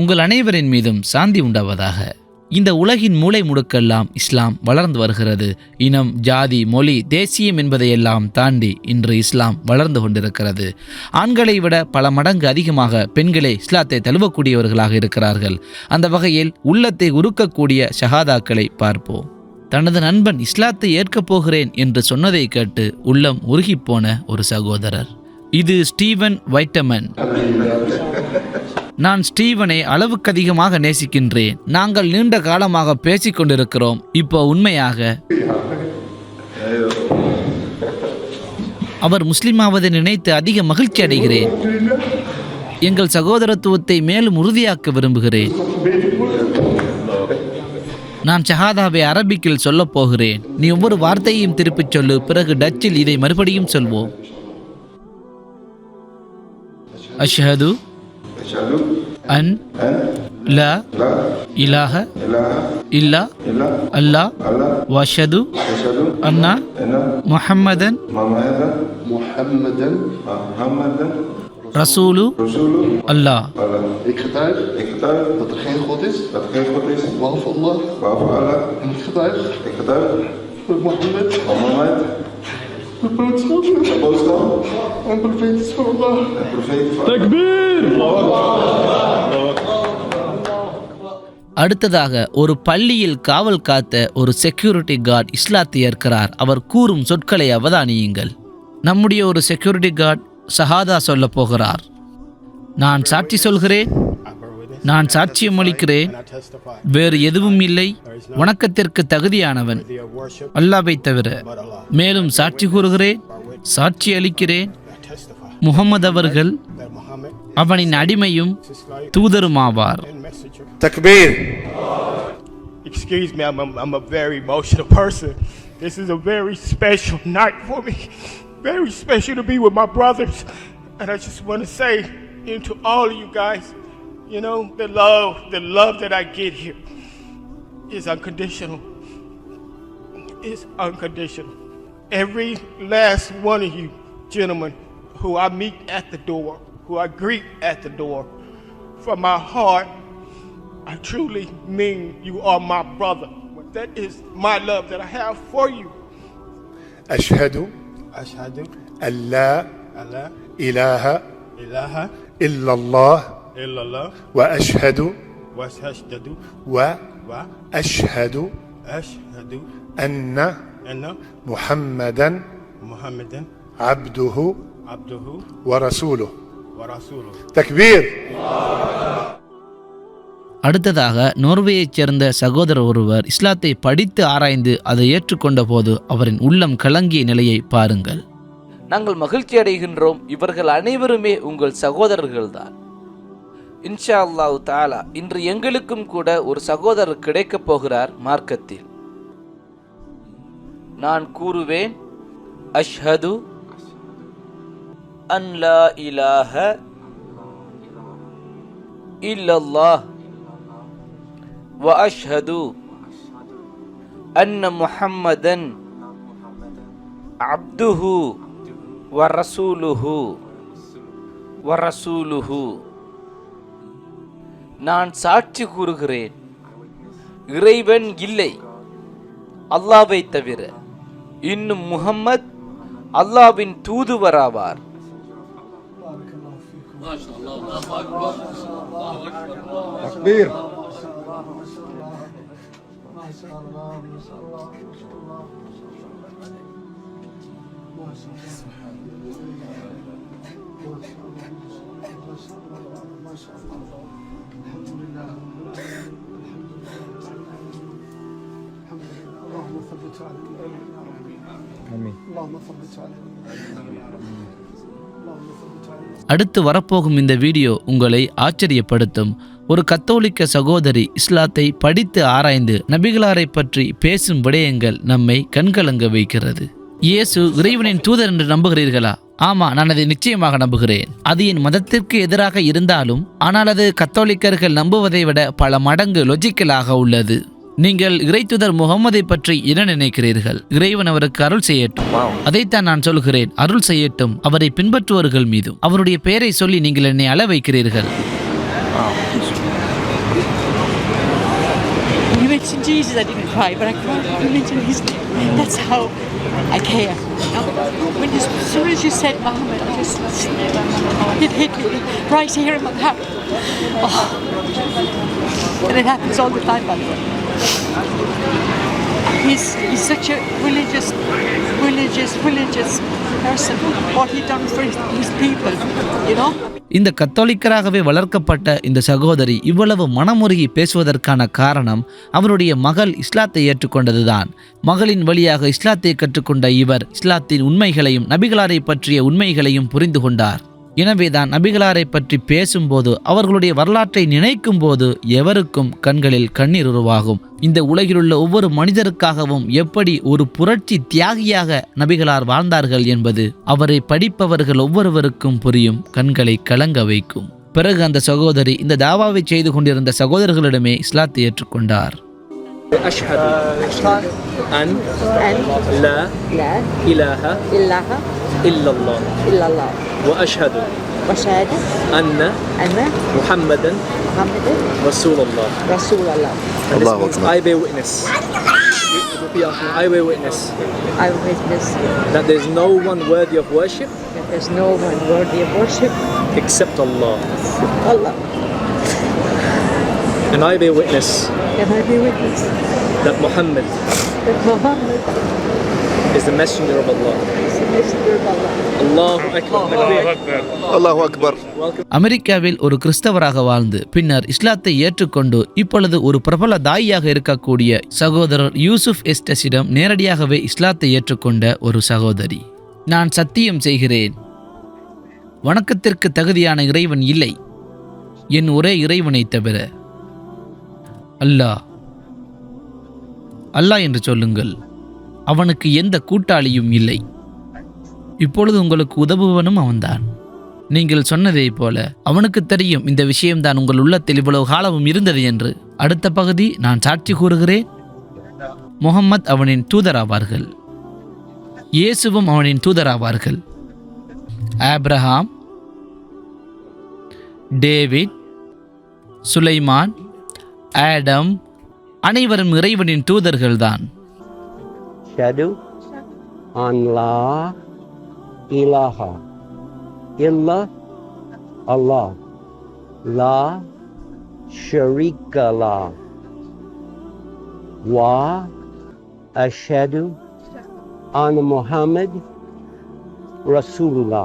உங்கள் அனைவரின் மீதும் சாந்தி உண்டாவதாக. இந்த உலகின் மூளை முடுக்கெல்லாம் இஸ்லாம் வளர்ந்து வருகிறது. இனம் ஜாதி மொழி தேசியம் என்பதையெல்லாம் தாண்டி இன்று இஸ்லாம் வளர்ந்து கொண்டிருக்கிறது. ஆண்களை விட பல மடங்கு அதிகமாக பெண்களே இஸ்லாத்தை தழுவக்கூடியவர்களாக இருக்கிறார்கள். அந்த வகையில் உள்ளத்தை உருக்கக்கூடிய ஷஹாதாக்களை பார்ப்போம். தனது நண்பன் இஸ்லாத்தை ஏற்கப் போகிறேன் என்று சொன்னதை கேட்டு உள்ளம் உருகிப்போன ஒரு சகோதரர். இது ஸ்டீவன் வைட்டமன். நான் ஸ்டீவனை அளவுக்கு அதிகமாக நேசிக்கின்றேன். நாங்கள் நீண்ட காலமாக பேசிக்கொண்டிருக்கிறோம் இப்போ உண்மையாக. அவர் முஸ்லீமாவதை நினைத்து அதிக மகிழ்ச்சி அடைகிறேன். எங்கள் சகோதரத்துவத்தை மேலும் உறுதியாக்க விரும்புகிறேன். நான் ஷஹாதாவை அரபிக்கில் சொல்லப் போகிறேன். நீ ஒவ்வொரு வார்த்தையையும் திருப்பிச் சொல்லு. பிறகு டச்சில் இதை மறுபடியும் சொல்வோம். அஷ்ஹது أن لا إله إلا الله وأشهد أن محمدا محمدا رسول الله. خطيس خطيس الله. الله. محمد. محمد. البيت صغير بوسطة عند البيت صغير والله عند البيت تكبير الله அடுத்ததாக ஒரு பள்ளியில் காவல் காத்த ஒரு செக்யூரிட்டி கார்டு இஸ்லாத்திய இருக்கிறார் அவர் கூறும் சொற்களை அவதானியுங்கள் நம்முடைய ஒரு செக்யூரிட்டி கார்டு சஹாதா சொல்ல போகிறார் நான் சாட்சி சொல்கிறேன் நான் சாட்சியம் அளிக்கிறேன் வேறு எதுவும் இல்லை வணக்கத்திற்கு தகுதியானவன் அல்லாவை தவிர மேலும் சாட்சி கூறுகிறேன் சாட்சி அளிக்கிறேன் முகமது அவர்கள் அவனின் அடிமையும் தூதருமாவார் Takbir. Excuse me, I'm a, I'm a very emotional person. This is a very special night for me. Very special to be with my brothers. And I just want to say you know, to all of you guys, you know, the love, the love that I get here is unconditional. It's unconditional. Every last one of you gentlemen who I meet at the door, who I greet at the door, from my heart, I truly mean you are my brother. That is my love that I have for you. أشهد أشهد أن لا أن لا إله إله إلا الله إلا الله وأشهد وأشهد وأشهد وأشهد أن أن محمدا محمدا عبده عبده ورسوله ورسوله تكبير அடுத்ததாக நோர்வேயைச் சேர்ந்த சகோதரர் ஒருவர் இஸ்லாத்தை படித்து ஆராய்ந்து அதை ஏற்றுக்கொண்ட போது அவரின் உள்ளம் கலங்கிய நிலையை பாருங்கள் நாங்கள் மகிழ்ச்சி அடைகின்றோம் இவர்கள் அனைவருமே உங்கள் சகோதரர்கள்தான் இன்ஷா அல்லாஹ் தாலா இன்று எங்களுக்கும் கூட ஒரு சகோதரர் கிடைக்கப் போகிறார் மார்க்கத்தில். நான் கூறுவேன் அஷ்ஹது அன்லா இலாஹ இல்லல்லாஹ் வ அஷ்ஹது அன்ன முஹம்மதன் அப்துஹு வரசூலுஹு வரசூலுஹு நான் சாட்சி கூறுகிறேன் இறைவன் இல்லை அல்லாவை தவிர இன்னும் முஹம்மத் அல்லாவின் தூதுவராவார் Takbir. اللهم ثبت على الإيمان يا رب اللهم ثبت على الإيمان اللهم ثبت على الإيمان அடுத்து வரப்போகும் இந்த வீடியோ உங்களை ஆச்சரியப்படுத்தும் ஒரு கத்தோலிக்க சகோதரி இஸ்லாத்தை படித்து ஆராய்ந்து நபிகளாரை பற்றி பேசும் விடயங்கள் நம்மை கண்கலங்க வைக்கிறது இயேசு இறைவனின் தூதர் என்று நம்புகிறீர்களா ஆமா நான் அதை நிச்சயமாக நம்புகிறேன். அது என் மதத்திற்கு எதிராக இருந்தாலும் ஆனால் அது கத்தோலிக்கர்கள் நம்புவதை விட பல மடங்கு லொஜிக்கலாக உள்ளது. நீங்கள் இறைத்துதர் முகமதை பற்றி என்ன நினைக்கிறீர்கள்? இறைவன் அவருக்கு அருள் செய்யட்டும். அதைத்தான் நான் சொல்கிறேன். அருள் செய்யட்டும். அவரை பின்பற்றுவர்கள் மீதும். அவருடைய பெயரை சொல்லி நீங்கள் என்னை அள வைக்கிறீர்கள் Jesus, I didn't cry, but I cried when you mentioned his name. That's how I care. When you, as soon as you said Muhammad, I just it hit me right here in my heart. Oh. And it happens all the time, by the way. He's, he's such a religious, religious, religious person. What he done for his, his people, you know? இந்த கத்தோலிக்கராகவே வளர்க்கப்பட்ட இந்த சகோதரி இவ்வளவு மனமுருகி பேசுவதற்கான காரணம் அவருடைய மகள் இஸ்லாத்தை ஏற்றுக்கொண்டதுதான் மகளின் வழியாக இஸ்லாத்தை கற்றுக்கொண்ட இவர் இஸ்லாத்தின் உண்மைகளையும் நபிகளாரை பற்றிய உண்மைகளையும் புரிந்து கொண்டார் எனவேதான் நபிகளாரை பற்றி பேசும்போது அவர்களுடைய வரலாற்றை நினைக்கும் போது எவருக்கும் கண்களில் கண்ணீர் உருவாகும். இந்த உலகிலுள்ள ஒவ்வொரு மனிதருக்காகவும் எப்படி ஒரு புரட்சி தியாகியாக நபிகளார் வாழ்ந்தார்கள் என்பது அவரை படிப்பவர்கள் ஒவ்வொருவருக்கும் புரியும் கண்களை கலங்க வைக்கும். பிறகு அந்த சகோதரி இந்த தாவாவை செய்து கொண்டிருந்த சகோதரர்களிடமே இஸ்லாத்தை ஏற்றுக்கொண்டார். أشهد أن لا لا إله إله إلا الله إلا الله وأشهد وشهادة أن أن محمدا محمد رسول الله رسول الله this means I bear witness. I bear witness I witness that there is no one worthy of worship that there's no one worthy of worship except Allah. Allah And I bear witness and I be witness that Muhammad that Muhammad is the messenger of Allah. is the messenger of Allah Allahu Akbar. Allahu Akbar. Welcome. அமெரிக்காவில் ஒரு கிறிஸ்தவராக வாழ்ந்து பின்னர் இஸ்லாத்தை ஏற்றுக்கொண்டு இப்பொழுது ஒரு பிரபல தாயியாக இருக்கக்கூடிய சகோதரர் யூசுப் எஸ்டஸிடம் நேரடியாகவே இஸ்லாத்தை ஏற்றுக்கொண்ட ஒரு சகோதரி நான் சத்தியம் செய்கிறேன் வணக்கத்திற்கு தகுதியான இறைவன் இல்லை என் ஒரே இறைவனை தவிர அல்லாஹ் அல்லாஹ் என்று சொல்லுங்கள் அவனுக்கு எந்த கூட்டாளியும் இல்லை. இப்பொழுது உங்களுக்கு உதவுவனும் அவன்தான். நீங்கள் சொன்னதைப் போல அவனுக்கு தெரியும் இந்த விஷயம்தான் உங்கள் உள்ளத்தில் இவ்வளவு காலமும் இருந்தது என்று. அடுத்த பகுதி நான் சாட்சி கூறுகிறேன். முகம்மத் அவனின் தூதராவார்கள். இயேசுவும் அவனின் தூதராவார்கள். ஆப்ரஹாம் டேவிட் சுலைமான் ஆடம் அனைவரும் இறைவனின் தூதர்கள்தான். அல்லாஹ் லா ஷரிகலா வா அஷது ஆன் முஹம்மது ரசூலுல்லா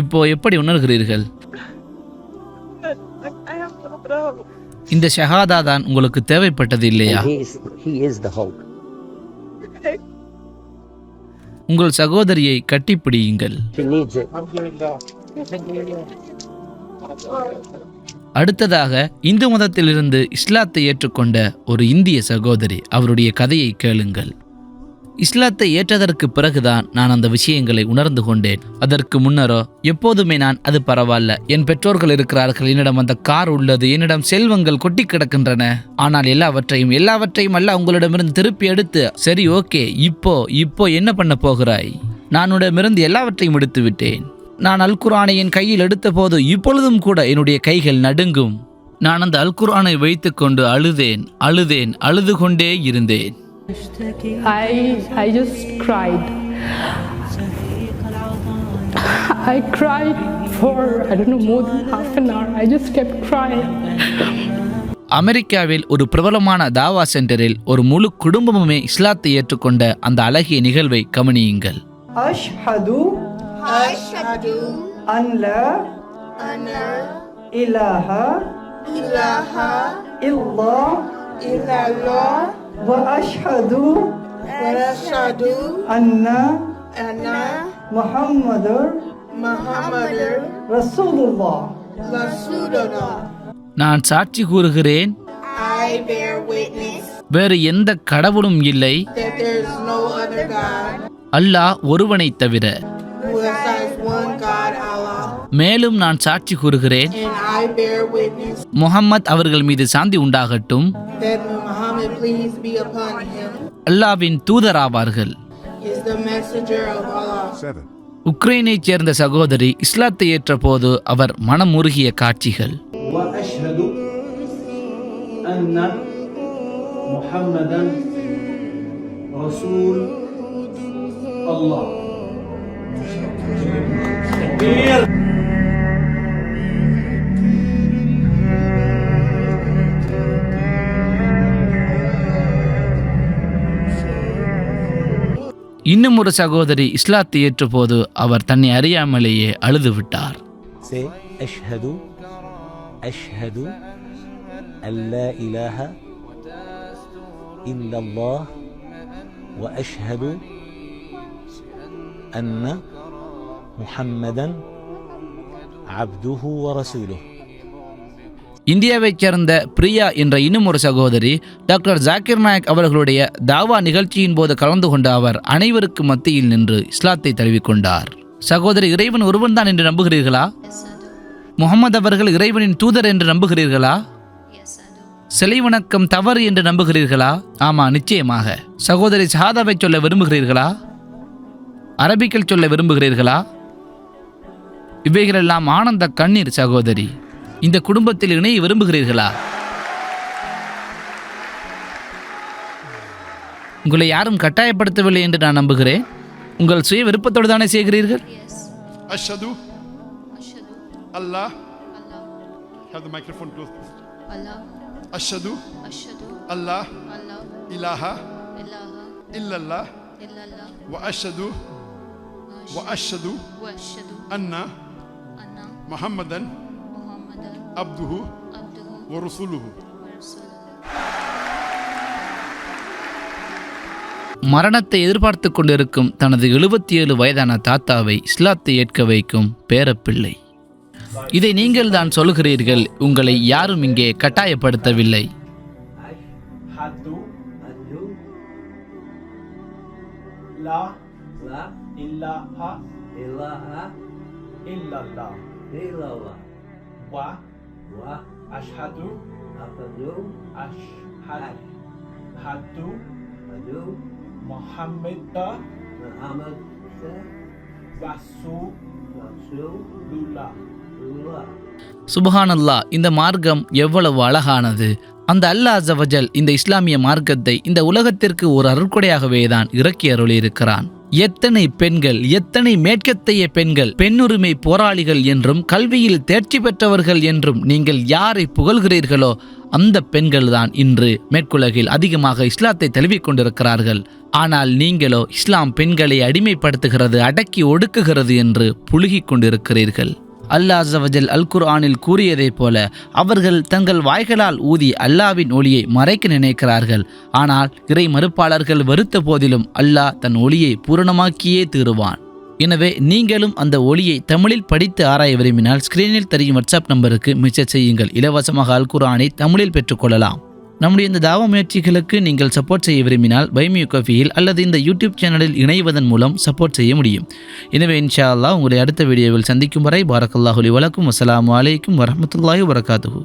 இப்போ எப்படி உணர்கிறீர்கள்? இந்த ஷஹாதா தான் உங்களுக்கு தேவைப்பட்டது இல்லையா. உங்கள் சகோதரியை கட்டிப்பிடியுங்கள். அடுத்ததாக இந்து மதத்திலிருந்து இஸ்லாத்தை ஏற்றுக்கொண்ட ஒரு இந்திய சகோதரி அவருடைய கதையை கேளுங்கள் இஸ்லாத்தை ஏற்றதற்கு பிறகுதான் நான் அந்த விஷயங்களை உணர்ந்து கொண்டேன். அதற்கு முன்னரோ எப்போதுமே நான் அது பரவாயில்ல என் பெற்றோர்கள் இருக்கிறார்கள் என்னிடம் அந்த கார் உள்ளது என்னிடம் செல்வங்கள் கொட்டி கிடக்கின்றன. ஆனால் எல்லாவற்றையும் எல்லாவற்றையும் அல்ல உங்களிடமிருந்து திருப்பி எடுத்து சரி ஓகே இப்போ இப்போ என்ன பண்ண போகிறாய்? நானுடமிருந்து எல்லாவற்றையும் எடுத்து விட்டேன் நான் அல்குரானை என் கையில் எடுத்தபோது இப்பொழுதும் கூட என்னுடைய கைகள் நடுங்கும். நான் அந்த அல்குரானை வைத்துக்கொண்டு அழுதேன் அழுதேன் அழுது கொண்டே இருந்தேன். I, I just cried. I cried for, I don't know, more than half an hour. I just kept crying. அமெரிக்காவில் ஒரு பிரபலமான தாவா சென்டரில் ஒரு முழு குடும்பமுமே இஸ்லாத்தை ஏற்றுக்கொண்ட அந்த அழகிய நிகழ்வை கவனியுங்கள் இலாஹா இல்லாஹா إله إلا الله وأشهد أن محمد رسول الله நான் சாட்சி கூறுகிறேன் வேறு எந்த கடவுளும் இல்லை அல்லாஹ் ஒருவனைத் தவிர மேலும் நான் சாட்சி கூறுகிறேன். முகம்மத் அவர்கள் மீது சாந்தி உண்டாகட்டும். அல்லாவின் தூதராவார்கள். உக்ரைனைச் சேர்ந்த சகோதரி இஸ்லாத்தை ஏற்ற போது அவர் மனமுருகிய காட்சிகள். இன்னும் ஒரு சகோதரி இஸ்லாத்தை ஏற்றபோது அவர் தன்னை அறியாமலேயே அழுது விட்டார் Say أشهد أشهد أن இந்தியாவைச் சேர்ந்த பிரியா என்ற இன்னும் ஒரு சகோதரி டாக்டர் ஜாக்கிர் நாயக் அவர்களுடைய தாவா நிகழ்ச்சியின் போது கலந்து கொண்ட அவர் அனைவருக்கு மத்தியில் நின்று இஸ்லாத்தை தழுவிக்கொண்டார். சகோதரி இறைவன் ஒருவன் தான் என்று நம்புகிறீர்களா? முகமது அவர்கள் இறைவனின் தூதர் என்று நம்புகிறீர்களா? சிலை வணக்கம் தவறு என்று நம்புகிறீர்களா? ஆமா நிச்சயமாக. சகோதரி ஷஹாதாவை சொல்ல விரும்புகிறீர்களா? அரபிக்கில் சொல்ல விரும்புகிறீர்களா? இவைகளெல்லாம் ஆனந்த கண்ணீர் சகோதரி. இந்த குடும்பத்தில் இணைய விரும்புகிறீர்களா உங்களை யாரும் கட்டாயப்படுத்தவில்லை என்று நான் நம்புகிறேன் உங்கள் சுய விருப்பத்தோடு தானே செய்கிறீர்கள் அஷது அல்லாஹ் Have the microphone close. Allah. Ashadu. Ashadu. Allah. Allah. Ilaha. Ilaha. Illallah. Illallah. Wa ashadu. Wa ashadu. Wa ashadu. Anna. Anna. Muhammadan. عبده ورسوله மரணத்தை எதிர்பார்த்து கொண்டிருக்கும் தனது எழுபத்தி ஏழு வயதான தாத்தாவை இஸ்லாத்தை ஏற்க வைக்கும் பேரப்பிள்ளை இதை நீங்கள் தான் சொல்கிறீர்கள் உங்களை யாரும் இங்கே கட்டாயப்படுத்தவில்லை hadu wa ashhadu ashhadu muhammad rasulullah. சுபஹானல்லா இந்த மார்க்கம் எவ்வளவு அழகானது. அந்த அல்லாஹ் அஸவஜல் இந்த இஸ்லாமிய மார்க்கத்தை இந்த உலகத்திற்கு ஒரு அருட்கொடையாகவே தான் இறக்கி அருளியிருக்கிறான். எத்தனை பெண்கள் எத்தனை மேற்கத்தைய பெண்கள் பெண்ணுரிமை போராளிகள் என்றும் கல்வியில் தேர்ச்சி பெற்றவர்கள் என்றும் நீங்கள் யாரை புகழ்கிறீர்களோ அந்த பெண்கள்தான் இன்று மேற்குலகில் அதிகமாக இஸ்லாத்தை தழுவிக் கொண்டிருக்கிறார்கள். ஆனால் நீங்களோ இஸ்லாம் பெண்களை அடிமைப்படுத்துகிறது அடக்கி ஒடுக்குகிறது என்று புழுகிக் கொண்டிருக்கிறீர்கள். அல்லாஹ் அஸவஜல் அல் குர்ஆனில் கூறியதைப் போல அவர்கள் தங்கள் வாய்களால் ஊதி அல்லாவின் ஒளியை மறைக்க நினைக்கிறார்கள். ஆனால் இறை மறுப்பாளர்கள் வருத்த போதிலும் அல்லாஹ் தன் ஒளியை பூரணமாக்கியே தீருவான். எனவே நீங்களும் அந்த ஒளியை தமிழில் படித்து ஆராய விரும்பினால் ஸ்கிரீனில் தெரியும் வாட்ஸ்அப் நம்பருக்கு மிச்ச செய்யுங்கள். இலவசமாக அல் குர்ஆனை தமிழில் பெற்றுக்கொள்ளலாம் நம்முடைய இந்த தாவ முயற்சிகளுக்கு நீங்கள் சப்போர்ட் செய்ய விரும்பினால் பைமியூ காஃபியில் அல்லது இந்த யூடியூப் சேனலில் இணைவதன் மூலம் சப்போர்ட் செய்ய முடியும். எனவே இன்ஷா அல்லாஹ் உங்களை அடுத்த வீடியோவில் சந்திக்கும் வரை பாரக்கல்லாஹுலி வழக்கும் அஸ்ஸலாமு வலைக்கும் வரமத்துல்லாஹி வரகாத்துஹு